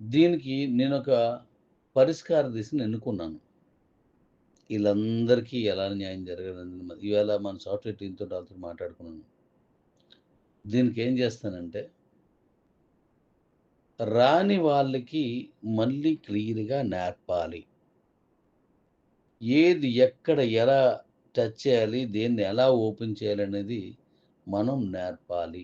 దీనికి నేనొక పరిష్కార దిశను ఎన్నుకున్నాను. వీళ్ళందరికీ ఎలా న్యాయం జరగదని ఈవేళ మన సాఫ్ట్‌వేర్ టీంతో ఆళ్ళతోటి మాట్లాడుకున్నాను. దీనికి ఏం చేస్తానంటే రాని వాళ్ళకి మళ్ళీ క్లియర్‌గా నేర్పాలి. ఏది ఎక్కడ ఎలా టచ్ చేయాలి, దేన్ని ఎలా ఓపెన్ చేయాలనేది మనం నేర్పాలి.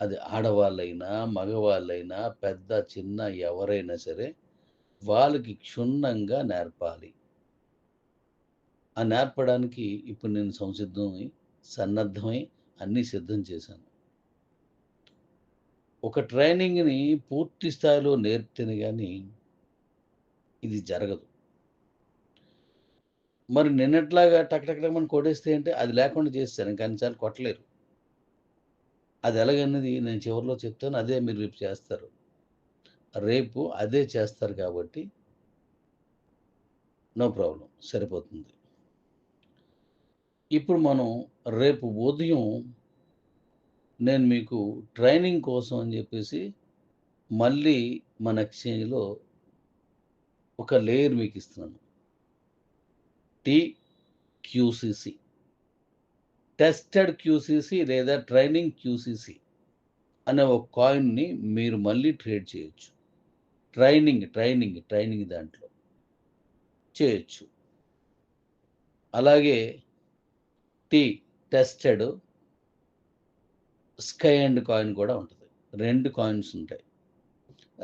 అది ఆడవాళ్ళైనా, మగవాళ్ళైనా, పెద్ద, చిన్న ఎవరైనా సరే వాళ్ళకి క్షుణ్ణంగా నేర్పాలి. ఆ నేర్పడానికి ఇప్పుడు నేను సంసిద్ధమై, సన్నద్ధమై అన్నీ సిద్ధం చేశాను. ఒక ట్రైనింగ్‌ని పూర్తి స్థాయిలో నేర్పితేనే కానీ ఇది జరగదు. మరి నిన్నట్లాగా టక్ టక్ టకమని కొట్టేస్తే అంటే అది లేకుండా చేస్తాను కానీ అన్ని సార్లు కొట్టలేరు. అది ఎలాగన్నది నేను చివరిలో చెప్తాను. అదే మీరు రేపు చేస్తారు. రేపు అదే చేస్తారు కాబట్టి నో ప్రాబ్లం సరిపోతుంది. ఇప్పుడు మనం రేపు ఉదయం నేను మీకు ట్రైనింగ్ కోసం అని చెప్పేసి మళ్ళీ మన ఎక్స్‌చేంజ్‌లో ఒక లేయర్ మీకు ఇస్తున్నాను టీక్యూసిసి టెస్టెడ్ క్యూసీసీ లేదా ట్రైనింగ్ క్యూసీసీ అనే ఒక కాయిన్‌ని మీరు మళ్ళీ ట్రేడ్ చేయొచ్చు. ట్రైనింగ్, ట్రైనింగ్, ట్రైనింగ్ దాంట్లో. చేయొచ్చు. అలాగే T tested sky and coin కూడా ఉంటుంది రెండు కాయిన్స్ ఉంటాయి.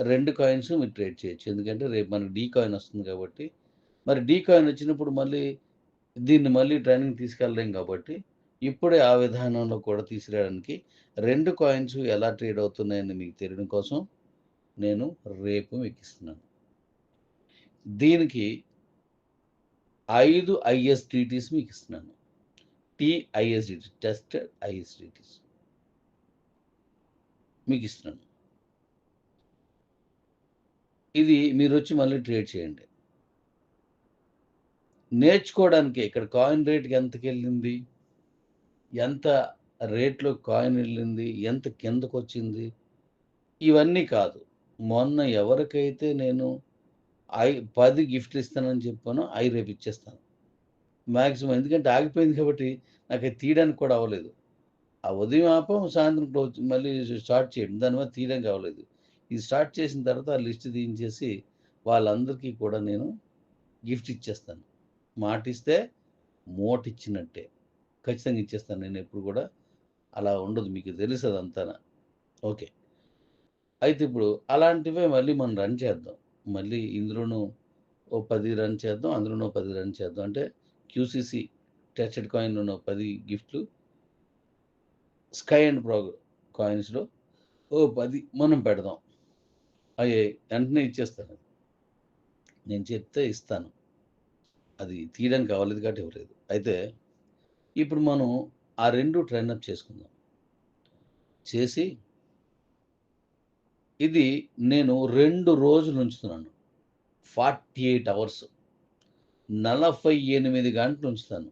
రెండు కాయిన్స్ మీరు ట్రేడ్ చేయొచ్చు. ఎందుకంటే రేపు మనకి డీ కాయిన్ వస్తుంది కాబట్టి, మరి డీ కాయిన్ వచ్చినప్పుడు మళ్ళీ దీన్ని మళ్ళీ ట్రైనింగ్ తీసుకెళ్ళలేం కాబట్టి, ఇప్పుడే ఆ విధానంలో కూడా తీసుకురావడానికి రెండు కాయిన్స్ ఎలా ట్రేడ్ అవుతున్నాయని మీకు తెలియడం కోసం నేను రేపు ఎక్కిస్తున్నాను దీనికి 5 ఐఎస్‌డిటీస్ మీకిస్తున్నాను. TISDT tested ISDTs. మీకిస్తున్నాను. ఇది మీరు వచ్చి మళ్ళీ ట్రేడ్ చేయండి. నేర్చుకోవడానికి ఇక్కడ కాయిన్ రేట్‌కి ఎంతకెళ్ళింది? ఎంత రేట్‌లో కాయిన్ వెళ్ళింది ఎంత కిందకొచ్చింది? ఇవన్నీ కాదు. మొన్న ఎవరికైతే నేను ఐ పది గిఫ్ట్‌లు ఇస్తానని చెప్పానో ఐ రేపు ఇచ్చేస్తాను. మ్యాక్సిమం ఎందుకంటే ఆగిపోయింది కాబట్టి నాకది తీయడానికి కూడా అవ్వలేదు. ఆ ఉదయం ఆపం, సాయంత్రం క్లోజ్ మళ్ళీ స్టార్ట్ చేయడం. దానివల్ల తీయడానికి అవ్వలేదు. ఇది స్టార్ట్ చేసిన తర్వాత ఆ లిస్ట్ తీయించేసి వాళ్ళందరికీ కూడా నేను గిఫ్ట్ ఇచ్చేస్తాను. మాటిస్తే మూటిచ్చినట్టే. ఖచ్చితంగా ఇచ్చేస్తాను నేను ఎప్పుడు కూడా అలా ఉండదు. మీకు తెలుసు అదంతా ఓకే. అయితే ఇప్పుడు అలాంటివే మళ్ళీ మనం రన్ చేద్దాం. మళ్ళీ ఇందులోనూ ఓ పది రన్ చేద్దాం. అందులోనూ పది రన్ చేద్దాం. అంటే క్యూసీసీ టెస్టెడ్ కాయిన్‌లోనో 10 గిఫ్ట్‌లు స్కై అండ్ ప్రోగ్ కాయిన్స్‌లో ఓ పది మనం పెడదాం. అయ్యే వెంటనే ఇచ్చేస్తాను. నేను చెప్తే ఇస్తాను. అది తీయడానికి అవ్వలేదు కాబట్టి ఇవ్వలేదు. అయితే ఇప్పుడు మనం ఆ రెండు ట్రైన్అప్ చేసుకుందాం. చేసి ఇది నేను రెండు రోజులు ఉంచుతున్నాను. 48 అవర్స్. 48 గంటలు ఉంచుతాను.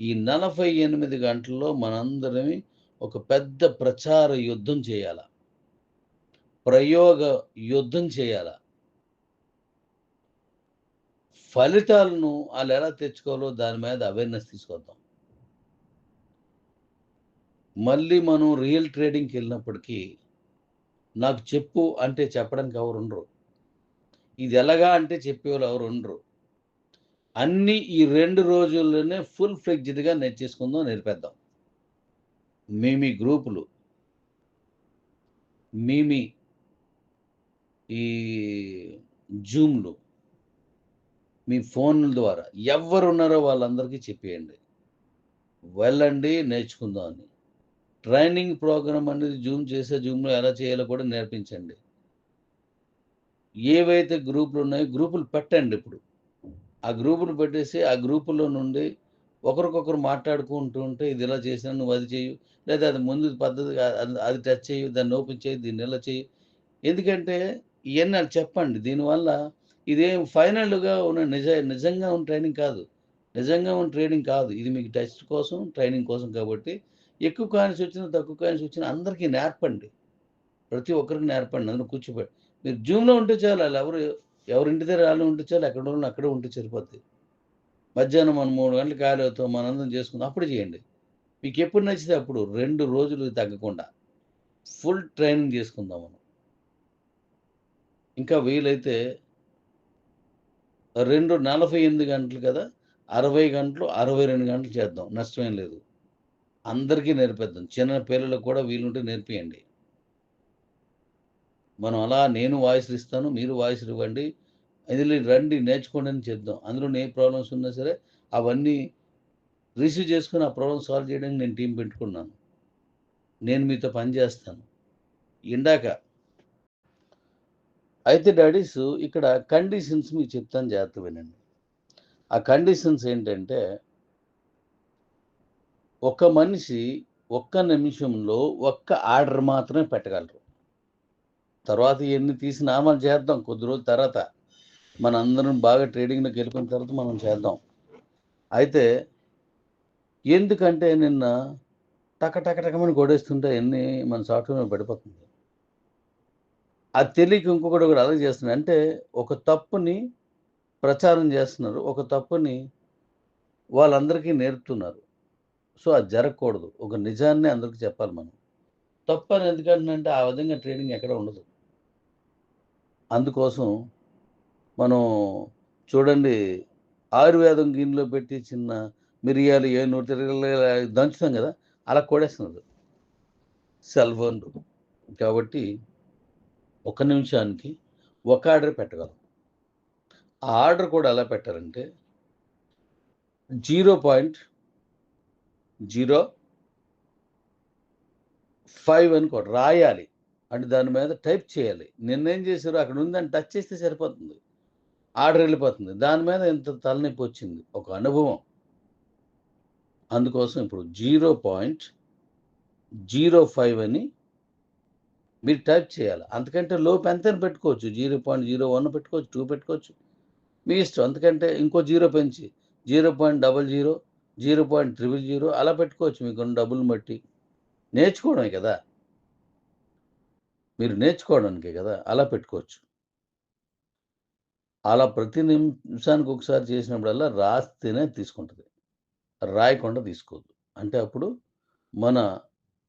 ఈ 48 గంటల్లో మనందరమి ఒక పెద్ద ప్రచార యుద్ధం చేయాల. ప్రయోగ యుద్ధం చేయాల. ఫలితాలను వాళ్ళు ఎలా తెచ్చుకోవాలో దాని మీద అవేర్‌నెస్ తీసుకొద్దాం. మళ్ళీ మనం రియల్ ట్రేడింగ్కి వెళ్ళినప్పటికీ నాకు చెప్పు అంటే చెప్పడానికి ఎవరు ఉండరు ఇది ఎలాగా అంటే చెప్పేవాళ్ళు ఎవరు ఉండరు. అన్నీ ఈ రెండు రోజుల్లోనే ఫుల్ ఫ్లెడ్జ్డ్‌గా నేర్చేసుకుందాం, నేర్పేద్దాం. మీ మీ గ్రూపులు మీ మీ ఈ జూమ్‌లు మీ ఫోన్‌ల ద్వారా ఎవ్వరున్నారో వాళ్ళందరికీ చెప్పేయండి. వెళ్ళండి నేర్చుకుందాం అని. ట్రైనింగ్ ప్రోగ్రామ్ అనేది జూమ్ చేసే జూమ్‌లో ఎలా చేయాలో కూడా నేర్పించండి. ఏవైతే గ్రూపులు ఉన్నాయో గ్రూపులు పెట్టండి ఇప్పుడు. ఆ గ్రూపులు పెట్టేసి ఆ గ్రూపుల్లో నుండి ఒకరికొకరు మాట్లాడుకుంటూ ఉంటే ఇది ఇలా చేసినా నువ్వు అది చేయు లేదా అది ముందు పద్ధతి అది అది టచ్ చెయ్యి, దాన్ని ఓపెన్ చేయి దీన్ని ఇలా చెయ్యి. ఎందుకంటే ఇవన్నీ చెప్పండి. దీనివల్ల ఇదేం ఫైనల్‌గా ఉన్న నిజ నిజంగా ఉన్న ట్రైనింగ్ కాదు. నిజంగా ఉన్న ట్రైనింగ్ కాదు. ఇది మీకు టెస్ట్ కోసం, ట్రైనింగ్ కోసం కాబట్టి ఎక్కువ కాయిన్స్ వచ్చినా, తక్కువ కాయిన్స్ వచ్చినా అందరికీ నేర్పండి. ప్రతి ఒక్కరికి నేర్పండి. అందులో కూర్చోబెట్టి మీరు జూమ్లో ఉంటే చాలు వాళ్ళు ఎవరు ఎవరింటి దగ్గర వాళ్ళు ఉంటే చాలు ఎక్కడ వాళ్ళు అక్కడే ఉంటే సరిపోద్ది. మధ్యాహ్నం మనం మూడు గంటలు ఖాళీ అవుతాం మనందరం చేసుకుందాం అప్పుడు చేయండి. మీకు ఎప్పుడు నచ్చితే అప్పుడు రెండు రోజులు తగ్గకుండా ఫుల్ ట్రైనింగ్ చేసుకుందాం మనం. ఇంకా వీలైతే రెండు నలభై ఎనిమిది గంటలు కదా అరవై గంటలు అరవై రెండు గంటలు చేద్దాం. నష్టమేం లేదు. అందరికీ నేర్పిద్దాం. చిన్న పిల్లలకు కూడా వీలుంటే నేర్పియండి. మనం అలా నేను వాయిస్లు ఇస్తాను మీరు వాయిస్లు ఇవ్వండి. ఇందులో రండి నేర్చుకోండి అని చేద్దాం అందులో ఏ ప్రాబ్లమ్స్ ఉన్నా సరే అవన్నీ రిసీవ్ చేసుకుని ఆ ప్రాబ్లమ్ సాల్వ్ చేయడానికి నేను టీం పెట్టుకున్నాను. నేను మీతో పని చేస్తాను. ఇందాక అయితే డాడీస్ ఇక్కడ కండిషన్స్ మీకు చెప్తాను జాగ్రత్త వినండి. ఆ కండిషన్స్ ఏంటంటే ఒక మనిషి ఒక్క నిమిషంలో ఒక్క ఆర్డర్ మాత్రమే పెట్టగలరు. తర్వాత ఇవన్నీ తీసి మనం చేద్దాం కొద్ది రోజుల తర్వాత. మన అందరం బాగా ట్రేడింగ్లోకి వెళ్ళిపోయిన తర్వాత మనం చేద్దాం. అయితే ఎందుకంటే నిన్న టక టక టకమని కొడేస్తుంటే ఎన్ని మన సాఫ్ట్వేర్ పడిపోతుంది. అది తెలియక ఇంకొకటి ఒకటి అలా చేస్తున్నాడు అంటే ఒక తప్పుని ప్రచారం చేస్తున్నారు. ఒక తప్పుని వాళ్ళందరికీ నేర్పుతున్నారు. సో అది జరగకూడదు. ఒక నిజాన్ని అందరికి చెప్పాలి మనం. తప్పు అని ఎందుకంటే ఆ విధంగా ట్రైనింగ్ ఎక్కడ ఉండదు. అందుకోసం మనం చూడండి ఆయుర్వేదం గిన్నెలో పెట్టి చిన్న మిరియాలు ఏ నూట ఇరవై దంచుతాం కదా అలా కొడేస్తున్నారు. సెల్ ఫోన్లు కాబట్టి ఒక నిమిషానికి ఒక ఆర్డర్ పెట్టగలం. ఆ ఆర్డర్ కూడా ఎలా పెట్టారంటే జీరో పాయింట్ జీరో ఫైవ్ అని కూడా రాయాలి. అంటే దాని మీద టైప్ చేయాలి. నిన్నేం చేశారు అక్కడ ఉందని టచ్ చేస్తే సరిపోతుంది. ఆర్డర్ వెళ్ళిపోతుంది. దాని మీద ఇంత తలనొప్పి వచ్చింది. ఒక అనుభవం. అందుకోసం ఇప్పుడు జీరో పాయింట్ జీరో ఫైవ్ అని మీరు టైప్ చేయాలి. అంతకంటే లోపు ఎంత పెట్టుకోవచ్చు. జీరో పాయింట్ జీరో వన్ పెట్టుకోవచ్చు టూ పెట్టుకోవచ్చు. మీ ఇష్టం. అందుకంటే ఇంకో జీరో పెంచి zero point double zero zero point triple zero అలా పెట్టుకోవచ్చు మీకు డబ్బులు బట్టి నేర్చుకోవడమే కదా. మీరు నేర్చుకోవడానికే కదా అలా పెట్టుకోవచ్చు. అలా ప్రతి నిమిషానికి ఒకసారి చేసినప్పుడల్లా రాస్తేనే తీసుకుంటుంది. రాయకుండా తీసుకోవద్దు. అంటే అప్పుడు మన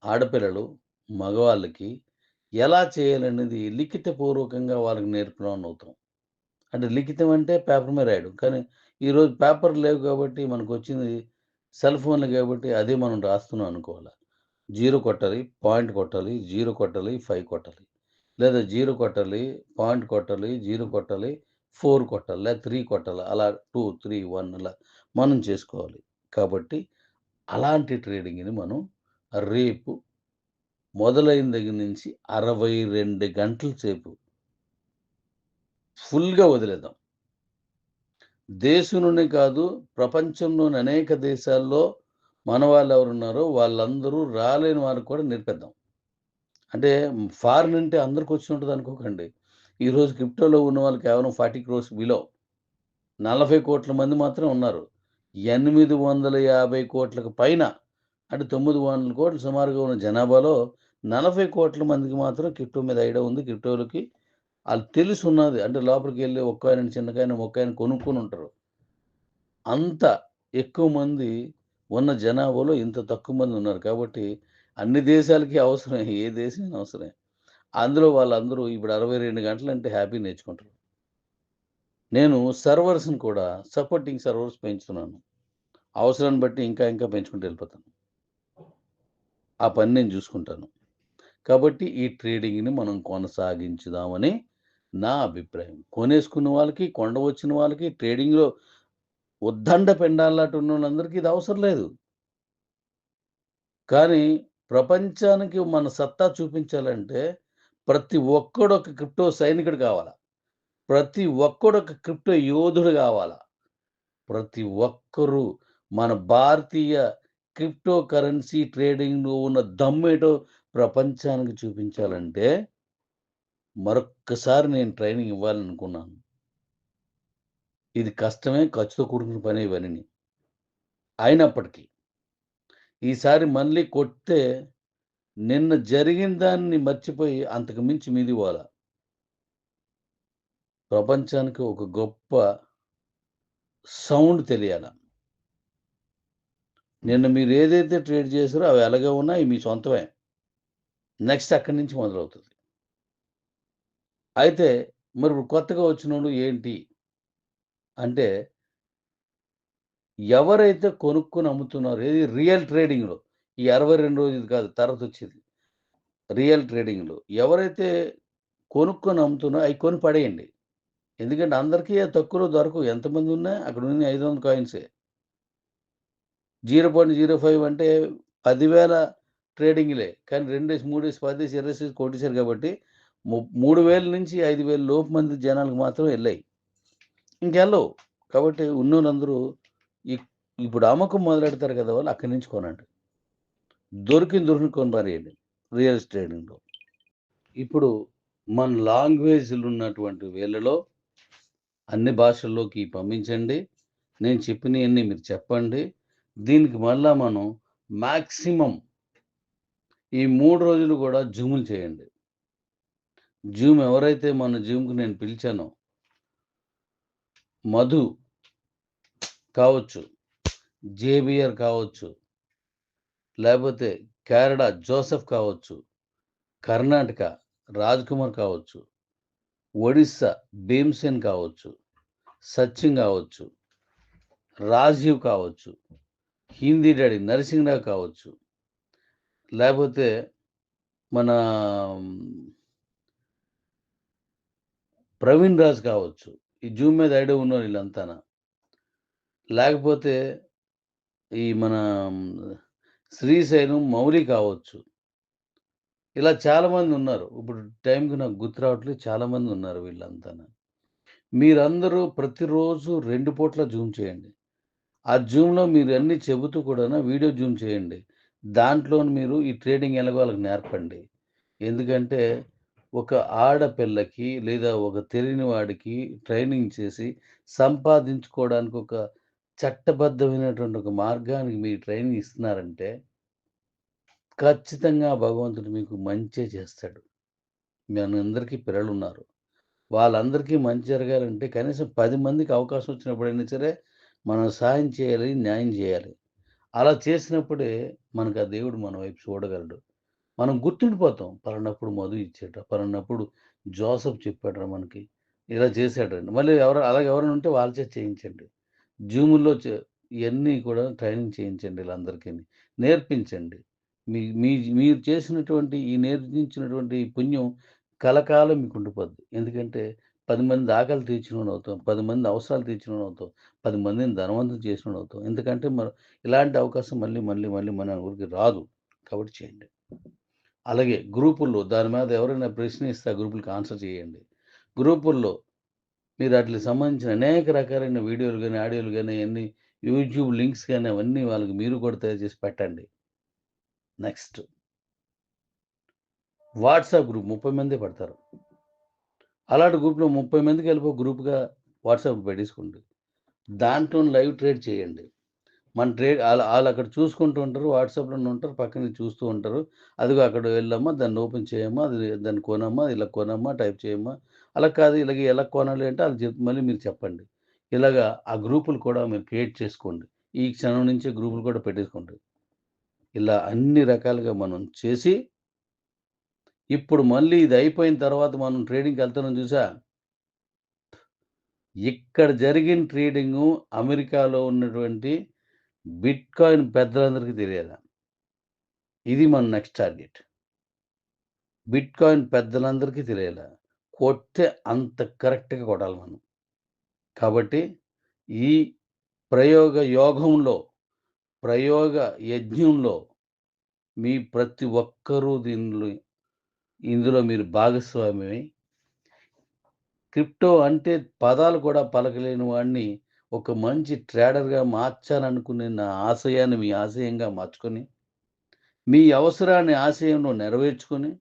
ఆడపిల్లలు మగవాళ్ళకి ఎలా చేయాలనేది లిఖితపూర్వకంగా వాళ్ళకి నేర్పడం అవుతాం. అంటే లిఖితం అంటే పేపర్ మీద రాయడం. కానీ ఈరోజు పేపర్ లేవు కాబట్టి మనకు వచ్చింది సెల్ ఫోన్లు కాబట్టి అదే మనం రాస్తున్నాం అనుకోవాలి. జీరో కొట్టాలి పాయింట్ కొట్టాలి జీరో కొట్టాలి ఫైవ్ కొట్టాలి. లేదా జీరో కొట్టాలి పాయింట్ కొట్టాలి జీరో కొట్టాలి ఫోర్ కొట్టాలి లేదా త్రీ కొట్టాలి అలా టూ త్రీ వన్ అలా మనం చేసుకోవాలి. కాబట్టి అలాంటి ట్రేడింగ్ని మనం రేపు మొదలైన దగ్గర నుంచి అరవై రెండు గంటల సేపు ఫుల్గా వదిలేద్దాం. దేశంలోనే కాదు ప్రపంచంలోని అనేక దేశాల్లో మన వాళ్ళు ఎవరున్నారో వాళ్ళందరూ రాలేని వారికి కూడా నేర్పిద్దాం. అంటే ఫారిన్ అంటే అందరికి వచ్చి ఉంటుంది అనుకోకండి. ఈరోజు క్రిప్టోలో ఉన్న వాళ్ళు కేవలం ఫార్టీ క్రోర్స్ బిలో నలభై కోట్ల మంది మాత్రం ఉన్నారు. ఎనిమిది వందల యాభై కోట్లకు పైన అంటే తొమ్మిది వందల కోట్లు సుమారుగా ఉన్న జనాభాలో నలభై కోట్ల మందికి మాత్రం క్రిప్టో మీద ఐడియా ఉంది. క్రిప్టోలకి వాళ్ళు తెలిసి ఉన్నది అంటే లోపలికి వెళ్ళి ఒక్కాయన చిన్నకాయన మొక్కాయన కొనుక్కొని ఉంటారు. అంత ఎక్కువ మంది ఉన్న జనాభాలో ఇంత తక్కువ మంది ఉన్నారు. కాబట్టి అన్ని దేశాలకి అవసరమే ఏ దేశం అవసరమే. అందులో వాళ్ళందరూ ఇప్పుడు అరవై రెండు గంటలు అంటే హ్యాపీ నేర్చుకుంటారు. నేను సర్వర్స్ని కూడా సపోర్టింగ్ సర్వర్స్ పెంచుతున్నాను. అవసరాన్ని బట్టి ఇంకా ఇంకా పెంచుకుంటూ వెళ్ళిపోతాను. ఆ పని నేను చూసుకుంటాను. కాబట్టి ఈ ట్రేడింగ్ని మనం కొనసాగించుదామని నా అభిప్రాయం. కొనేసుకున్న వాళ్ళకి కొండ వచ్చిన వాళ్ళకి ట్రేడింగ్లో ఉద్దండ పెండాలట్టు ఉన్న వాళ్ళందరికీ ఇది అవసరం లేదు. కానీ ప్రపంచానికి మన సత్తా చూపించాలంటే ప్రతి ఒక్కడు ఒక క్రిప్టో సైనికుడు కావాలా? ప్రతి ఒక్కడు ఒక క్రిప్టో యోధుడు కావాలా? ప్రతి ఒక్కరూ మన భారతీయ క్రిప్టో కరెన్సీ ట్రేడింగ్లో ఉన్న దమ్మేటో ప్రపంచానికి చూపించాలంటే మరొక్కసారి నేను ట్రైనింగ్ ఇవ్వాలనుకున్నాను. ఇది కష్టమే ఖర్చుతో కూడుకున్న పని ఇవన్నీ. అయినప్పటికీ ఈసారి మళ్ళీ కొడితే నిన్న జరిగిన దాన్ని మర్చిపోయి అంతకు మించి మీది పోల ప్రపంచానికి ఒక గొప్ప సౌండ్ తెలియాల. నిన్న మీరు ఏదైతే ట్రేడ్ చేశారో అవి ఎలాగే ఉన్నా మీ సొంతమే. నెక్స్ట్ అక్కడి నుంచి మొదలవుతుంది. అయితే మరి ఇప్పుడు కొత్తగా వచ్చినోడు ఏంటి? అంటే ఎవరైతే కొనుక్కొని అమ్ముతున్నారో ఏది రియల్ ట్రేడింగ్లో ఈ అరవై రెండు రోజులు కాదు తర్వాత వచ్చేది. రియల్ ట్రేడింగ్లో ఎవరైతే కొనుక్కొని అమ్ముతున్నారో అవి కొని పడేయండి. ఎందుకంటే అందరికీ తక్కువలో దొరకవు. ఎంతమంది ఉన్నా అక్కడ ఉన్న ఐదు వందల కాయిన్సే. జీరో పాయింట్ జీరో ఫైవ్ అంటే పదివేల ట్రేడింగ్లే. కానీ రెండేసి మూడేసి పదేసి ఇరవై కోటేశారు కాబట్టి మూడు వేల నుంచి ఐదు వేల లోపు మంది జనాలకు మాత్రం వెళ్ళాయి ఇంకెళ్ళవు కాబట్టి ఉన్నోళ్ళందరూ ఈ- ఇప్పుడు అమ్మకం మొదలెడతారు కదా వాళ్ళు అక్కడి నుంచి కొనండి. దొరికిన దొరికి కొని రియల్ ఎస్టేటింగ్లో ఇప్పుడు మన లాంగ్వేజ్లు ఉన్నటువంటి వేళలో అన్ని భాషల్లోకి పంపించండి. నేను చెప్పినవన్నీ మీరు చెప్పండి. దీనికి మళ్ళా మనం మ్యాక్సిమం ఈ మూడు రోజులు కూడా జూములు చేయండి. జూమ్ ఎవరైతే మన జూమ్కి నేను పిలిచానో మధు కావచ్చు జేబియర్ కావచ్చు లేకపోతే కేరళ జోసెఫ్ కావచ్చు కర్ణాటక రాజ్ కుమార్ కావచ్చు ఒడిస్సా భీమ్సేన్ కావచ్చు సచిన్ కావచ్చు రాజీవ్ కావచ్చు హిందీ డాడీ నరసింహరావు కావచ్చు లేకపోతే మన ప్రవీణ్ రాజ్ కావచ్చు ఈ జూమ్ మీద ఐడియా ఉన్న వీళ్ళంతాన? లేకపోతే ఈ మన శ్రీశైలం మౌలి కావచ్చు. ఇలా చాలామంది ఉన్నారు. ఇప్పుడు టైంకి నాకు గుర్తు రావట్లేదు. చాలామంది ఉన్నారు వీళ్ళంతా మీరందరూ ప్రతిరోజు రెండు పూట్ల జూమ్ చేయండి. ఆ జూమ్లో మీరు అన్నీ చెబుతూ కూడా వీడియో జూమ్ చేయండి. దాంట్లో మీరు ఈ ట్రేడింగ్ ఎలాగో వాళ్ళకి నేర్పండి. ఎందుకంటే ఒక ఆడపిల్లకి లేదా ఒక తెలియని వాడికి ట్రైనింగ్ చేసి సంపాదించుకోవడానికి ఒక చట్టబద్ధమైనటువంటి ఒక మార్గానికి మీరు ట్రైనింగ్ ఇస్తున్నారంటే ఖచ్చితంగా భగవంతుడు మీకు మంచే చేస్తాడు. మనందరికీ పిల్లలు ఉన్నారు వాళ్ళందరికీ మంచి జరగాలంటే కనీసం పది మందికి అవకాశం వచ్చినప్పుడైనా సరే మనం సాయం చేయాలి న్యాయం చేయాలి. అలా చేసినప్పుడే మనకు ఆ దేవుడు మన వైపు చూడగలడు. మనం గుర్తుండిపోతాం. పలానప్పుడు మధు ఇచ్చేట పలానప్పుడు జోసఫ్ చెప్పాడు మనకి. ఇలా చేశాడండి. మళ్ళీ ఎవరు అలాగే ఎవరైనా ఉంటే వాళ్ళ చేత చేయించండి. జూముల్లో చే- ఇవన్నీ కూడా ట్రైనింగ్ చేయించండి వీళ్ళందరికీ నేర్పించండి. మీ మీ మీరు చేసినటువంటి ఈ నేర్పించినటువంటి ఈ పుణ్యం కలకాలం మీకు ఉండిపోద్ది. ఎందుకంటే పది మంది ఆకలి తీర్చిన అవుతాం పది మంది అవసరాలు తీర్చిన అవుతాం పది మందిని ధనవంతం చేసిన అవుతాం. ఎందుకంటే మరి ఇలాంటి అవకాశం మళ్ళీ మళ్ళీ మళ్ళీ మన ఊరికి రాదు. కాబట్టి చేయండి. అలాగే గ్రూపుల్లో దాని మీద ఎవరైనా ప్రశ్న ఇస్తే ఆ గ్రూపులకు ఆన్సర్ చేయండి. గ్రూపుల్లో మీరు వాటికి సంబంధించిన అనేక రకాలైన వీడియోలు కానీ ఆడియోలు కానీ అన్ని యూట్యూబ్ లింక్స్ కానీ అవన్నీ వాళ్ళకి మీరు కూడా తయారు చేసి పెట్టండి. నెక్స్ట్. వాట్సాప్ గ్రూప్ ముప్పై మంది పడతారు. అలాంటి గ్రూప్లో ముప్పై మందికి వెళ్ళిపో గ్రూప్గా వాట్సాప్ పెట్టేసుకోండి. దాంట్లో లైవ్ ట్రేడ్ చేయండి. మన ట్రేడ్ వాళ్ళు వాళ్ళు అక్కడ చూసుకుంటూ ఉంటారు వాట్సాప్లో ఉంటారు పక్కన చూస్తూ ఉంటారు. అదిగో అక్కడ వెళ్ళమ్మా దాన్ని ఓపెన్ చేయమ్మా అది దాన్ని కొనమ్మా ఇలా కొనమ్మా టైప్ చేయమ్మా. అలా కాదు ఇలాగ ఎలా కొనాలి అంటే వాళ్ళు చెప్ మళ్ళీ మీరు చెప్పండి. ఇలాగా ఆ గ్రూపులు కూడా మీరు క్రియేట్ చేసుకోండి. ఈ క్షణం నుంచే గ్రూపులు కూడా పెట్టేసుకోండి. ఇలా అన్ని రకాలుగా మనం చేసి ఇప్పుడు మళ్ళీ ఇది అయిపోయిన తర్వాత మనం ట్రేడింగ్కి వెళ్తున్నాం చూసా? ఇక్కడ జరిగిన ట్రేడింగ్ అమెరికాలో ఉన్నటువంటి బిట్ కాయిన్ పెద్దలందరికీ తెలియాలి ఇది మన నెక్స్ట్ టార్గెట్. బిట్ కాయిన్ పెద్దలందరికీ తెలియాలి కొట్టే అంత కరెక్ట్గా కొట్టాలి మనం. కాబట్టి ఈ ప్రయోగ యోగంలో ప్రయోగ యజ్ఞంలో మీ ప్రతి ఒక్కరూ దీనిలో ఇందులో మీరు భాగస్వామ్యమై క్రిప్టో అంటే పదాలు కూడా పలకలేని వాడిని ఒక మంచి ట్రేడర్గా మార్చాలనుకునే నా ఆశయాన్ని మీ ఆశయంగా మార్చుకొని మీ అవసరాన్ని ఆశయంలో నెరవేర్చుకొని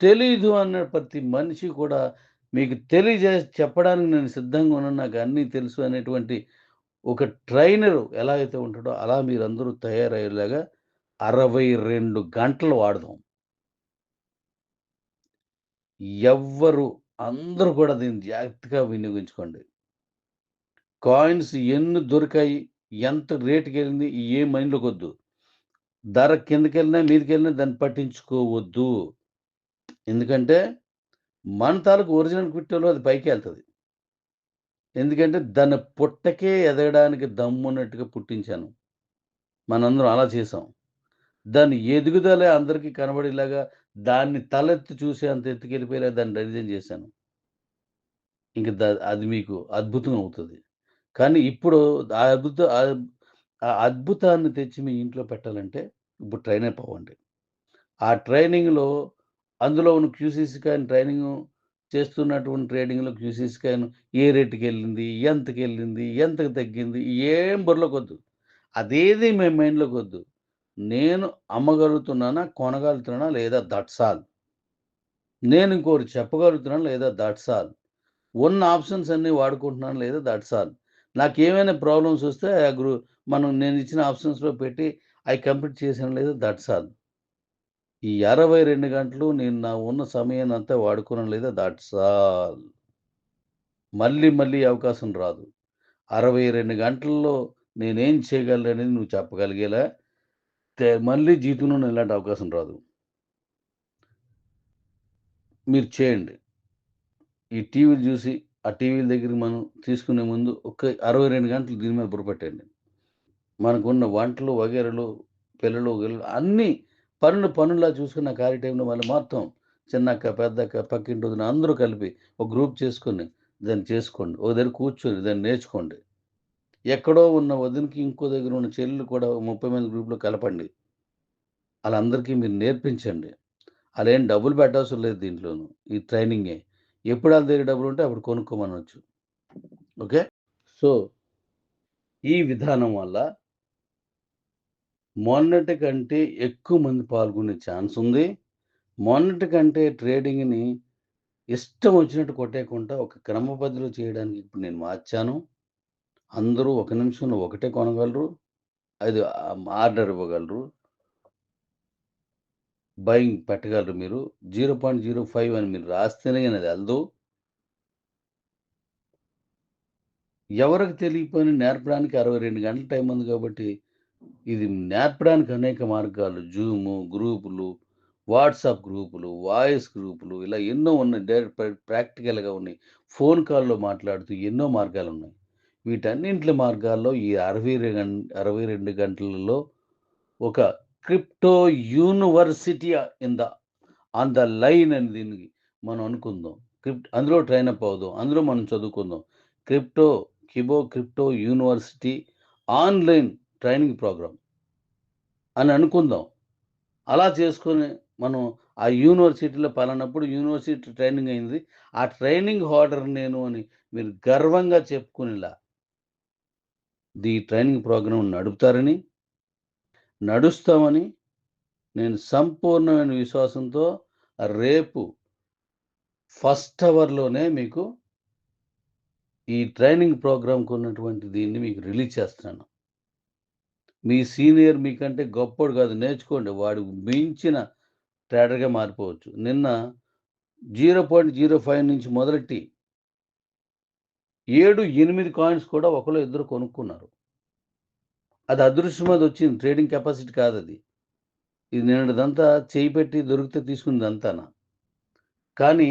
తెలీదు అన్న ప్రతి మనిషి కూడా మీకు తెలియజే చెప్పడానికి నేను సిద్ధంగా ఉన్నాను నాకు అన్నీ తెలుసు అనేటువంటి ఒక ట్రైనర్ ఎలా అయితే ఉంటాడో అలా మీరందరూ తయారయ్యేలాగా అరవై రెండు గంటలు వాడదాం ఎవ్వరు అందరూ కూడా దీన్ని జాగ్రత్తగా వినియోగించుకోండి. కాయిన్స్ ఎన్ని దొరికాయి? ఎంత రేట్‌కెళ్ళింది? ఏం మైండ్‌లోకొద్దు. ధర కిందకెళ్ళినా, మీదకెళ్ళినా దాన్ని పట్టించుకోవద్దు. ఎందుకంటే మన తాలూకు ఒరిజినల్ క్రిప్టోలో అది పైకెళ్తది. ఎందుకంటే దాన్ని పుట్టకే ఎదగడానికి దమ్మున్నట్టుగా పుట్టించాను. మనందరం అలా చేసాం. దాని ఎదుగుదలే అందరికీ కనబడేలాగా దాన్ని తలెత్తి చూసేంత ఎత్తుకెళ్ళిపోయేలా దాన్ని డిజైన్ చేశాను. ఇంక అది మీకు అద్భుతం అవుతుంది కానీ ఇప్పుడు ఆ అద్భుత ఆ అద్భుతాన్ని తెచ్చి మీ ఇంట్లో పెట్టాలంటే ఇప్పుడు ట్రైన్ అయిపోవండి ఆ ట్రైనింగ్‌లో అందులో ఉన్న క్యూసీసీ కాయిన్ ట్రైనింగ్ చేస్తున్నటువంటి ట్రేడింగ్‌లో క్యూసీసీ కాయను ఏ రేట్‌కెళ్ళింది? ఎంతకెళ్ళింది? ఎంతకు తగ్గింది? ఏం బుర్రలోకొద్దు. అదేది మీ మైండ్‌లోకొద్దు. నేను అమ్మగలుగుతున్నానా? కొనగలుగుతున్నానా? లేదా? That's all. నేను ఇంకోటి చెప్పగలుగుతున్నాను లేదా? That's all. ఉన్న ఆప్షన్స్ అన్నీ వాడుకుంటున్నాను లేదా? దట్స్ నాకు ఏమైనా ప్రాబ్లమ్స్ వస్తే ఆ గ్రూ మనం నేను ఇచ్చిన ఆప్షన్స్‌లో పెట్టి అవి కంప్లీట్ చేశానా? లేదా? That's all. ఈ 62 గంటలు నేను నా ఉన్న సమయాన్ని అంతా వాడుకున్నాను లేదా? That's all. మళ్ళీ మళ్ళీ అవకాశం రాదు. 62 గంటల్లో నేనేం చేయగలననేది నువ్వు చెప్పగలిగేలా మళ్ళీ జీతంలో ఇలాంటి అవకాశం రాదు. మీరు చేయండి. ఈ టీవీలు చూసి ఆ టీవీల దగ్గరికి మనం తీసుకునే ముందు ఒక 62 గంటలు దీని మీద బుర్ర మనకున్న వంటలు, వగేరలు పిల్లలు, అన్నీ పనులు పనుల్లా చూసుకున్న ఖాళీ టైంలో మళ్ళీ మొత్తం చిన్నక్క, పెద్దక్క, పక్కింటి వదిన అందరూ కలిపి ఒక గ్రూప్ చేసుకొని దాన్ని చేసుకోండి. ఒక దగ్గర కూర్చొని దాన్ని నేర్చుకోండి. ఎక్కడో ఉన్న వదినకి ఇంకో దగ్గర ఉన్న చెల్లెలు కూడా 30 మంది గ్రూప్‌లో కలపండి. వాళ్ళందరికీ మీరు నేర్పించండి. అలా ఏం డబ్బులు పెట్టవసరం లేదు దీంట్లోనూ ఈ ట్రైనింగే. ఎప్పుడు వాళ్ళ దగ్గర డబ్బులుంటే అప్పుడు కొనుక్కోమనవచ్చు ఓకే. సో ఈ విధానం వల్ల మొన్నటి కంటే ఎక్కువ మంది పాల్గొనే ఛాన్స్ ఉంది. మొన్నటి కంటే ట్రేడింగ్‌ని ఇష్టం వచ్చినట్టు కొట్టేయకుండా ఒక క్రమ పద్ధతిలో చేయడానికి ఇప్పుడు నేను మార్చాను. అందరూ ఒక నిమిషంలో ఒకటే కొనగలరు. అది ఆర్డర్ ఇవ్వగలరు. బయింగ్ పెట్టగలరు మీరు. 0.05 అని మీరు రాస్తేనే గాని అది ఎవరికి తెలియకపోయినా నేర్పడానికి 62 గంటల టైం ఉంది కాబట్టి, ఇది నేర్పడానికి అనేక మార్గాలు జూము, గ్రూపులు, వాట్సాప్ గ్రూపులు, వాయిస్ గ్రూపులు ఇలా ఎన్నో ఉన్నాయి. డైరెక్ట్ ప్రాక్టికల్‌గా ఉన్నాయి. ఫోన్ కాల్‌లో మాట్లాడుతూ ఎన్నో మార్గాలు ఉన్నాయి వీటన్నింటి మార్గాల్లో ఈ 62 గం 62 గంటలలో ఒక crypto university in the on the line అని దీనికి మనం అనుకుందాం. క్రిప్ట్ అందులో ట్రైన్ అప్ అవుదాం. అందులో మనం చదువుకుందాం. Crypto కిబో crypto university online training program. అని అనుకుందాం. అలా చేసుకొని మనం ఆ యూనివర్సిటీలో పలానప్పుడు యూనివర్సిటీ ట్రైనింగ్ అయింది. ఆ ట్రైనింగ్ హోల్డర్ నేను అని మీరు గర్వంగా చెప్పుకునేలా ది ట్రైనింగ్ ప్రోగ్రామ్ నడుపుతారని, నడుస్తామని నేను సంపూర్ణమైన విశ్వాసంతో రేపు ఫస్ట్ అవర్‌లోనే మీకు ఈ ట్రైనింగ్ ప్రోగ్రామ్‌కి ఉన్నటువంటి దీన్ని మీకు రిలీజ్ చేస్తున్నాను. మీ సీనియర్ మీకంటే గొప్పడు కాదు నేర్చుకోండి. వాడు మించిన ట్రేడర్‌గా మారిపోవచ్చు. నిన్న 0.05 నుంచి మొదలెట్టి 7, 8 కాయిన్స్ కూడా ఒకరు ఇద్దరు కొనుక్కున్నారు. అది అదృష్టం మీద వచ్చింది. ట్రేడింగ్ కెపాసిటీ కాదు అది ఇది నిన్నటిదంతా చేయి పెట్టి దొరికితే తీసుకున్నదంతాన. కానీ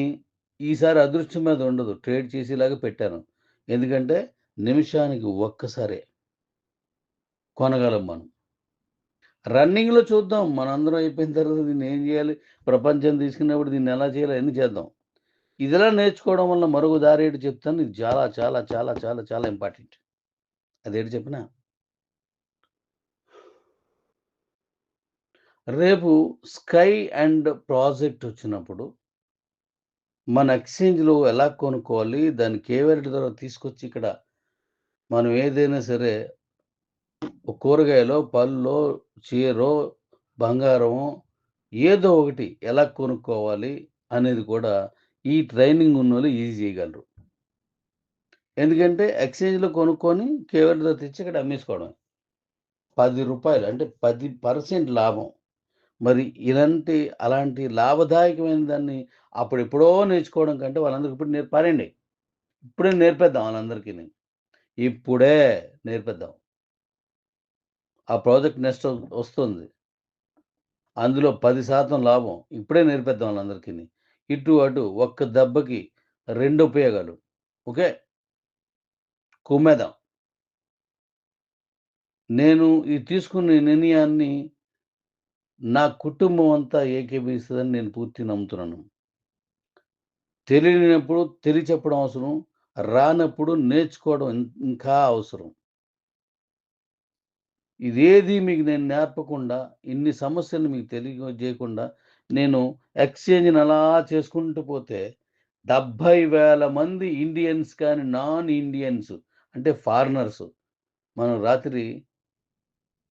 ఈసారి అదృష్టం మీద ఉండదు. ట్రేడ్ చేసేలాగా పెట్టాను. ఎందుకంటే నిమిషానికి ఒక్కసారే. కొనగలం మనం. రన్నింగ్‌లో చూద్దాం. మనందరం అయిపోయిన తర్వాత దీన్ని ఏం చేయాలి? ప్రపంచం తీసుకున్నప్పుడు దీన్ని ఎలా చేయాలి? అయన్నీ చేద్దాం. ఇదిలా నేర్చుకోవడం వల్ల మరొక ఏడు చెప్తాను. ఇది చాలా చాలా చాలా చాలా చాలా ఇంపార్టెంట్. అదేంటి చెప్పినా రేపు స్కై అండ్ ప్రాజెక్ట్ వచ్చినప్పుడు మన ఎక్స్‌చేంజ్‌లో ఎలా కొనుక్కోవాలి? దాన్ని కేవైటీ ద్వారా తీసుకొచ్చి ఇక్కడ మనం ఏదైనా సరే ఒక కూరగాయలో, పళ్ళో, చీరో, బంగారమో ఏదో ఒకటి ఎలా కొనుక్కోవాలి అనేది కూడా ఈ ట్రైనింగ్ ఉన్న వాళ్ళు ఈజీ చేయగలరు. ఎందుకంటే ఎక్స్‌చేంజ్‌లో కొనుక్కొని కేవైటీతో తెచ్చి ఇక్కడ అమ్మేసుకోవడం పది రూపాయలు అంటే 10% లాభం. మరి ఇలాంటి అలాంటి లాభదాయకమైన దాన్ని అప్పుడెప్పుడో నేర్చుకోవడం కంటే వాళ్ళందరికి ఇప్పుడు నేర్పారండి ఇప్పుడే నేర్పేద్దాం వాళ్ళందరికీ ఇప్పుడే నేర్పేద్దాం. ఆ ప్రాజెక్ట్ నెక్స్ట్ వస్తుంది. అందులో 10% లాభం. ఇప్పుడే నేర్పేద్దాం వాళ్ళందరికీ ఇటు, అటు ఒక్క దెబ్బకి రెండు ఉపయోగాలు. ఓకే. కుమ్మేద్దాం. నేను ఈ తీసుకున్న నిర్ణయాన్ని నా కుటుంబం అంతా ఏకీభవిస్తుందని నేను పూర్తి నమ్ముతున్నాను. తెలియనప్పుడు తెలియ చెప్పడం అవసరం. రానప్పుడు నేర్చుకోవడం ఇంకా అవసరం. ఇదేది మీకు నేను నేర్పకుండా, ఇన్ని సమస్యలు మీకు తెలియజేయకుండా, నేను ఎక్స్‌చేంజ్‌ని అలా చేసుకుంటూ పోతే డెబ్భై వేల మంది ఇండియన్స్ కానీ, నాన్ ఇండియన్స్ అంటే ఫారినర్స్ మనం రాత్రి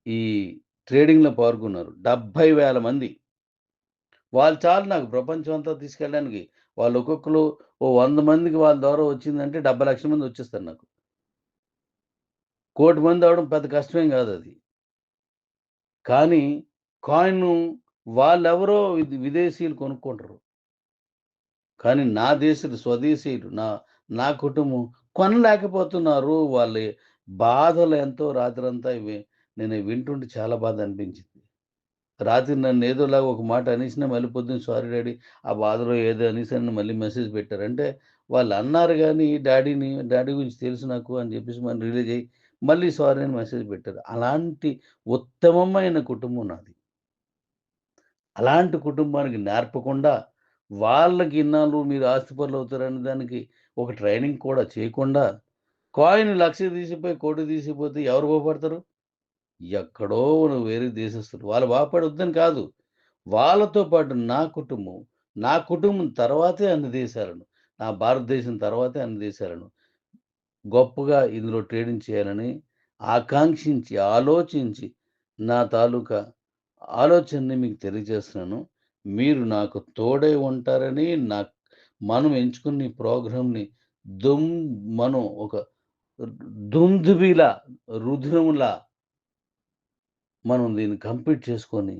ఈ ట్రేడింగ్‌లో పాల్గొన్నారు. 70,000 మంది. వాళ్ళు చాలు నాకు ప్రపంచం అంతా తీసుకెళ్ళడానికి. వాళ్ళు ఒక్కొక్కరు ఓ వంద మందికి వాళ్ళ ద్వారా వచ్చిందంటే డెబ్బై లక్షల మంది వచ్చేస్తారు నాకు. కోటి మంది అవ్వడం పెద్ద కష్టమేం అది కానీ కాయిన్ వాళ్ళెవరో విదేశీయులు కొనుక్కుంటారు కానీ నా దేశీయులు, స్వదేశీయులు నా నా కుటుంబం కొనలేకపోతున్నారు. వాళ్ళ బాధలు ఎంతో రాత్రంతా ఇవి నేను వింటుంటే చాలా బాధ అనిపించింది. రాత్రి నన్ను ఏదోలాగా ఒక మాట అనేసినా మళ్ళీ పొద్దున్న సారీ డాడీ ఆ బాధలో ఏదో అనేసి నన్ను మళ్ళీ మెసేజ్ పెట్టారు. అంటే వాళ్ళు అన్నారు కానీ డాడీని డాడీ గురించి తెలుసు నాకు అని చెప్పేసి మళ్ళీ రిలీజ్ అయ్యి మళ్ళీ సారీ అని మెసేజ్ పెట్టారు. అలాంటి ఉత్తమమైన కుటుంబం నాది. అలాంటి కుటుంబానికి నేర్పకుండా వాళ్ళకి ఇన్నాళ్ళు మీరు ఆస్తిపరులు అవుతారనే దానికి ఒక ట్రైనింగ్ కూడా చేయకుండా కాయిన్ లక్ష తీసిపోయి, కోటి తీసిపోతే ఎవరు పోపడతారు ఎక్కడో వేరే దేశస్తులు. వాళ్ళు బాగుపడొద్దని కాదు. వాళ్ళతో పాటు నా కుటుంబం, నా కుటుంబం తర్వాతే అన్ని దేశాలను, నా భారతదేశం తర్వాతే అన్ని దేశాలను గొప్పగా ఇందులో ట్రేడింగ్ చేయాలని ఆకాంక్షించి, ఆలోచించి నా తాలూకా ఆలోచనని మీకు తెలియజేస్తున్నాను. మీరు నాకు తోడై ఉంటారని నాకు మనం ఎంచుకున్న ఈ ప్రోగ్రామ్‌ని దుమ్ మనం ఒక దుందుబిలా, రుధిరంలా మనం దీన్ని కంప్లీట్ చేసుకొని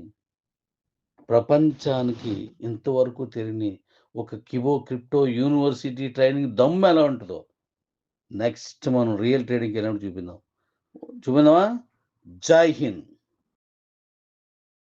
ప్రపంచానికి ఇంతవరకు తెలియని ఒక కిబో క్రిప్టో యూనివర్సిటీ ట్రైనింగ్ దమ్ము ఎలా ఉంటదో నెక్స్ట్ మనం రియల్ ట్రేడింగ్‌కెళ్ళినప్పుడు చూపిందాం. చూపిందామా? జై హింద్.